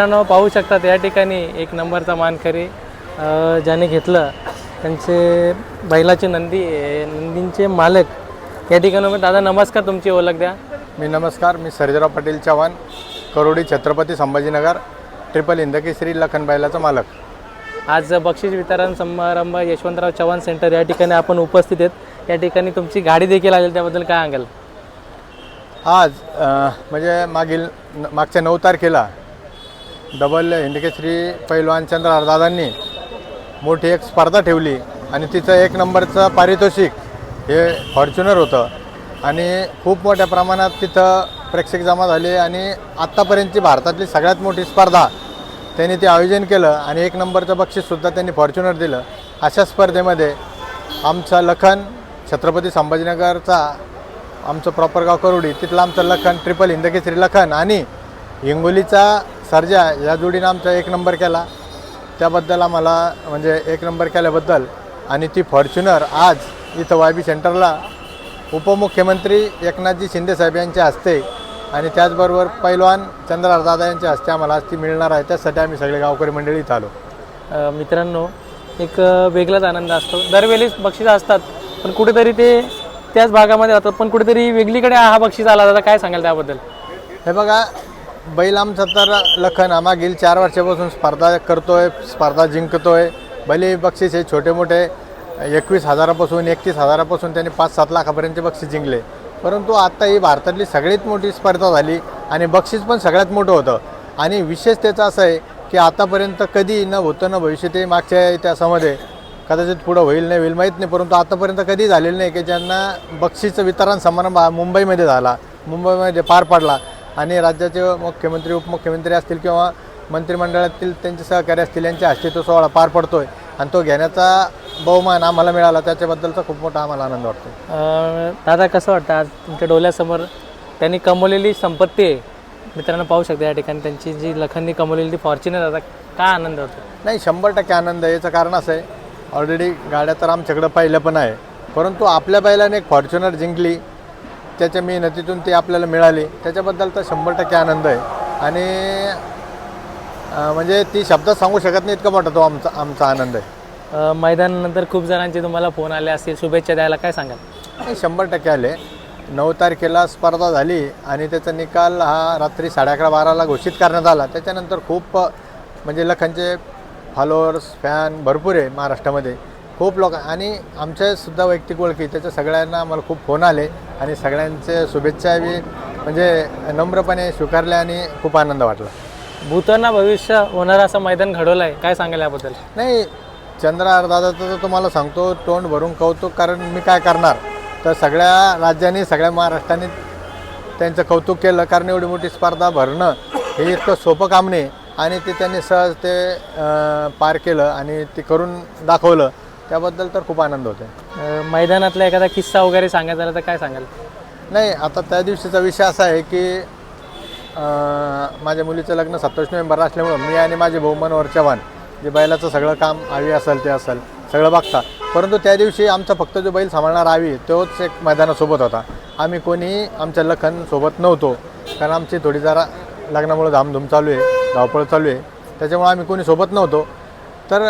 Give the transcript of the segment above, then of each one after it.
मित्रांनो पाहू शकतात या ठिकाणी एक नंबरचा मानकरी ज्याने घेतलं. त्यांचे बैलाचे नंदी. नंदींचे मालक. या ठिकाणी. दादा नमस्कार तुमची ओळख द्या. मी नमस्कार मी सर्जेराव पाटील चव्हाण करोडी छत्रपती संभाजीनगर ट्रिपल इंदकेसरी लखन बैलाचा मालक. आज बक्षीस वितरण समारंभ यशवंतराव चव्हाण सेंटर या ठिकाणी आपण उपस्थित आहेत. या ठिकाणी तुमची गाडी देखील आलेली त्याबद्दल काय सांगाल? आज म्हणजे मागील मागच्या नऊ तारखेला डबल हिंदकेश्री पैलवान चंद्र मोठी एक स्पर्धा ठेवली आणि तिचं एक नंबरचं पारितोषिक हे फॉर्च्युनर होतं. आणि खूप मोठ्या प्रमाणात तिथं प्रेक्षक जमा झाले आणि आत्तापर्यंतची भारतातली सगळ्यात मोठी स्पर्धा त्यांनी ते आयोजन केलं आणि एक नंबरचं बक्षीससुद्धा त्यांनी फॉर्च्युनर दिलं. अशा स्पर्धेमध्ये आमचा लखन छत्रपती संभाजीनगरचा आमचं प्रॉपर गाव करोडी तिथलं आमचं लखन ट्रिपल हिंदकेसरी लखन आणि हिंगोलीचा सर्जा या जोडीनं आमचा एक नंबर केला. त्याबद्दल आम्हाला म्हणजे एक नंबर केल्याबद्दल आणि ती फॉर्च्युनर आज इथं वाय बी सेंटरला उपमुख्यमंत्री एकनाथजी शिंदेसाहेब यांच्या हस्ते आणि त्याचबरोबर पैलवान चंद्रहार दादा यांच्या हस्ते आम्हाला आज ती मिळणार आहे. त्यासाठी आम्ही सगळे गावकरी मंडळी इथं आलो. मित्रांनो एक वेगळाच आनंद असतो. दरवेळेस बक्षीस असतात पण कुठेतरी ते त्याच भागामध्ये होतात. पण कुठेतरी वेगळीकडे हा बक्षीस आला. दादा काय सांगाल त्याबद्दल? हे बघा बैल आमचा तर लखन हा मागील चार वर्षापासून स्पर्धा करतोय स्पर्धा जिंकतोय. भले बक्षीस हे छोटे मोठे एकवीस हजारापासून एकतीस हजारापासून त्यांनी पाच सात लाखापर्यंतचे बक्षीस जिंकले. परंतु आता ही भारतातली सगळ्यात मोठी स्पर्धा झाली आणि बक्षीस पण सगळ्यात मोठं होतं. आणि विशेष त्याचं असं आहे की आतापर्यंत कधी न होतं न भविष्य ते मागच्या इतिहासामध्ये कदाचित पुढं होईल नाही होईल माहीत नाही. परंतु आतापर्यंत कधी झालेलं नाही की ज्यांना बक्षीसचं वितरण समारंभ मुंबईमध्ये झाला. मुंबईमध्ये पार पडला. आणि राज्याचे मुख्यमंत्री उपमुख्यमंत्री असतील किंवा मंत्रिमंडळातील त्यांचे सहकारी असतील यांच्या हस्ते तो सोहळा पार पडतोय आणि तो घेण्याचा बहुमान आम्हाला मिळाला त्याच्याबद्दलचा खूप मोठा आम्हाला आनंद वाटतो दादा कसं वाटतं? आज तुमच्या डोळ्यासमोर त्यांनी कमवलेली संपत्ती आहे. मित्रांनो पाहू शकता या ठिकाणी त्यांची जी लखननी कमवलेली ती फॉर्च्युनर दादा काय आनंद होतो? नाही शंभर टक्के आनंद आहे. याचं कारण असं आहे ऑलरेडी गाड्या तर आमच्याकडं पाहिल्या पण आहे. परंतु आपल्या बैलाने एक फॉर्च्युनर जिंकली. त्याच्या मेहनतीतून ती आपल्याला मिळाली. त्याच्याबद्दल तर शंभर टक्के आनंद आहे. आणि म्हणजे ती शब्दात सांगू शकत नाही इतका मोठा तो आमचा आमचा आनंद आहे? मैदानानंतर खूप जणांचे तुम्हाला फोन आले असतील. शुभेच्छा द्यायला काय सांगाल? शंभर टक्के आले. नऊ तारखेला स्पर्धा झाली आणि त्याचा निकाल हा रात्री साडे अकरा बाराला घोषित करण्यात आला. त्याच्यानंतर खूप म्हणजे लखनचे फॉलोअर्स फॅन भरपूर आहे महाराष्ट्रामध्ये. खूप लोक आणि आमच्या सुद्धा वैयक्तिक ओळखी त्याच्या सगळ्यांना आम्हाला खूप फोन आले. आणि सगळ्यांचे शुभेच्छा बी म्हणजे नम्रपणे स्वीकारल्या आणि खूप आनंद वाटला. भूताना भविष्य होणारं असं मैदान घडवलं आहे. काय सांगाल याबद्दल? नाही चंद्रहार दादाचं तर तुम्हाला सांगतो तोंड भरून कौतुक कारण मी काय करणार? तर सगळ्या राज्यांनी सगळ्या महाराष्ट्राने त्यांचं कौतुक केलं कारण एवढी मोठी स्पर्धा भरणं हे इतकं सोपं काम नाही. आणि ते त्यांनी सहज ते पार केलं आणि ते करून दाखवलं. त्याबद्दल तर खूप आनंद होतो मैदानातला एखादा किस्सा वगैरे सांगायचा झाला तर काय सांगाल? नाही आता त्या दिवशीचा विषय असा आहे की माझ्या मुलीचं लग्न सत्तावीस नोव्हेंबरला असल्यामुळं मी आणि माझे भाऊ मनोहर चव्हाण जे बैलाचं सगळं काम आवी असेल ते असेल सगळं बघता. परंतु त्या दिवशी आमचा फक्त जो बैल सांभाळणार आवी तोच एक मैदानासोबत होता. आम्ही कोणी आमच्या लखन सोबत नव्हतो कारण आमची थोडी जरा लग्नामुळे धामधूम चालू आहे धावपळ चालू आहे. त्याच्यामुळे आम्ही कोणी सोबत नव्हतो. तर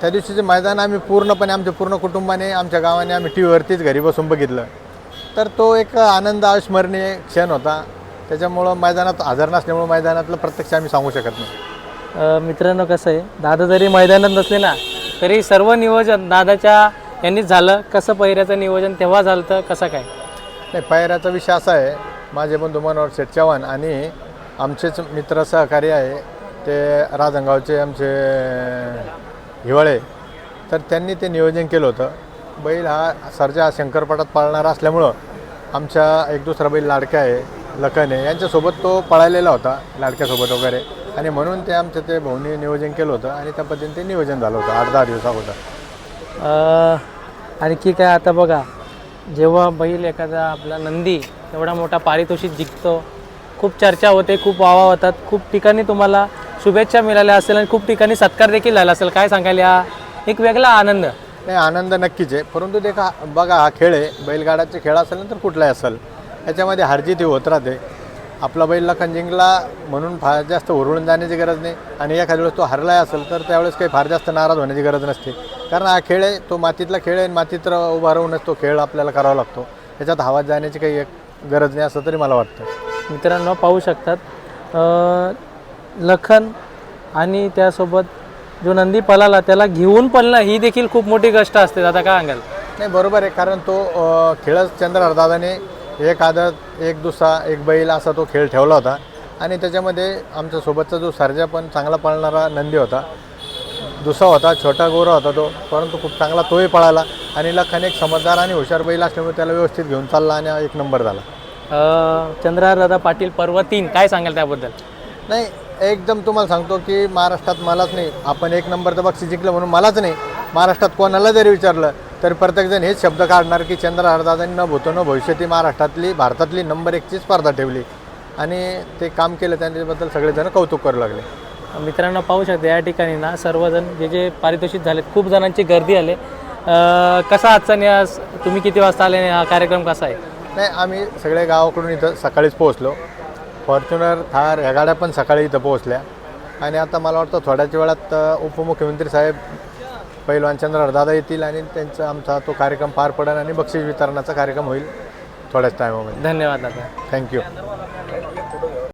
त्या दिवशीचे मैदान आम्ही पूर्णपणे आमच्या पूर्ण कुटुंबाने आमच्या गावाने आम्ही टी व्हीवरतीच घरी बसून बघितलं. तर तो एक आनंद अविस्मरणीय क्षण होता. त्याच्यामुळं मैदानात हजर नसल्यामुळं मैदानातलं प्रत्यक्ष आम्ही सांगू शकत नाही. मित्रांनो कसं आहे? दादा जरी मैदानात नसले ना तरी सर्व नियोजन दादाच्या यांनीच झालं. कसं पहिऱ्याचं नियोजन तेव्हा झालं तर कसं काय? नाही पायऱ्याचा विषय असा आहे माझे बंधू मनोहर शेठ चव्हाण आणि आमचेच मित्र सहकारी आहे ते राजंगावचे आमचे हिवाळे. तर त्यांनी ते नियोजन केलं होतं. बैल हा सरजा शंकरपाटात पाळणारा असल्यामुळं आमच्या एक दुसरा बैल लाडक्या आहे लखन आहे. यांच्यासोबत तो पळालेला होता लाडक्यासोबत वगैरे. आणि म्हणून ते आमचं ते भाऊनी नियोजन केलं होतं आणि त्या पद्धतीने ते नियोजन झालं होतं आठ दहा दिवसाअगोदर आणखी काय आता बघा जेव्हा बैल एखादा आपला नंदी एवढा मोठा पारितोषिक जिंकतो खूप चर्चा होते खूप वावा होतात खूप ठिकाणी तुम्हाला शुभेच्छा मिळाल्या असेल आणि खूप ठिकाणी सत्कार देखील झाला असेल. काय सांगाल या? एक वेगळा आनंद. नाही आनंद नक्कीच आहे. परंतु ते का बघा हा खेळ आहे. बैलगाड्याचे खेळ असेल ना तर कुठलाही असेल. याच्यामध्ये हारजीत होत राहते. आपला बैल लखन जिंकला म्हणून फार जास्त हुरळून जाण्याची गरज नाही. आणि एखाद्या वेळेस तो हरलाय असेल तर त्यावेळेस काही फार जास्त नाराज होण्याची गरज नसते. कारण हा खेळ आहे तो मातीतला खेळ आहे आणि मातीत उभा राहूनच तो खेळ आपल्याला करावा लागतो. त्याच्यात हवात जाण्याची काही एक गरज नाही असं तरी मला वाटतं. मित्रांनो पाहू शकतात. लखन आणि त्यासोबत जो नंदी पळाला त्याला घेऊन पळणं ही देखील खूप मोठी गोष्ट असते. आता काय सांगाल? नाही बरोबर आहे कारण तो खेळच चंद्रहरदादाने एक आदत एक दुसरा एक बैल असा तो खेळ ठेवला होता. आणि त्याच्यामध्ये आमच्या सोबतचा जो सर्जा पण चांगला पळणारा नंदी होता. दुसरा होता छोटा गोरा होता तो परंतु खूप चांगला तोही पळाला. आणि लखन एक समजदार आणि हुशार बैल असल्यामुळे त्याला व्यवस्थित घेऊन चालला आणि एक नंबर झाला. चंद्रहार दादा पाटील पर्व तीन काय सांगाल त्याबद्दल? नाही एकदम तुम्हाला सांगतो की महाराष्ट्रात मलाच नाही. आपण एक नंबरचं बक्षीस जिंकलं म्हणून मलाच नाही. महाराष्ट्रात कोणाला जरी विचारलं तर प्रत्येकजण हेच शब्द काढणार की चंद्रहारदादांनी न भूतो न भविष्यती महाराष्ट्रातली भारतातली नंबर एकची स्पर्धा ठेवली. आणि ते काम केलं त्याच्याबद्दल सगळेजण कौतुक करू लागले. मित्रांनो पाहू शकता या ठिकाणी ना सर्वजण जे जे पारितोषिक झालेत खूप जणांची गर्दी आले. कसा आजचा न्यास तुम्ही किती वाजता आले आणि हा कार्यक्रम कसा आहे? नाही आम्ही सगळे गावाकडून इथं सकाळीच पोहोचलो. फॉर्च्युनर थार ह्या गाड्या पण सकाळी इथं पोहोचल्या. आणि आता मला वाटतं थोड्याच वेळात उपमुख्यमंत्री साहेब पैलवान चंद्रदादा येतील आणि त्यांचा आमचा तो कार्यक्रम पार पडेल आणि बक्षीस वितरणाचा कार्यक्रम होईल थोड्याच टायमामध्ये धन्यवाद दादा. थँक्यू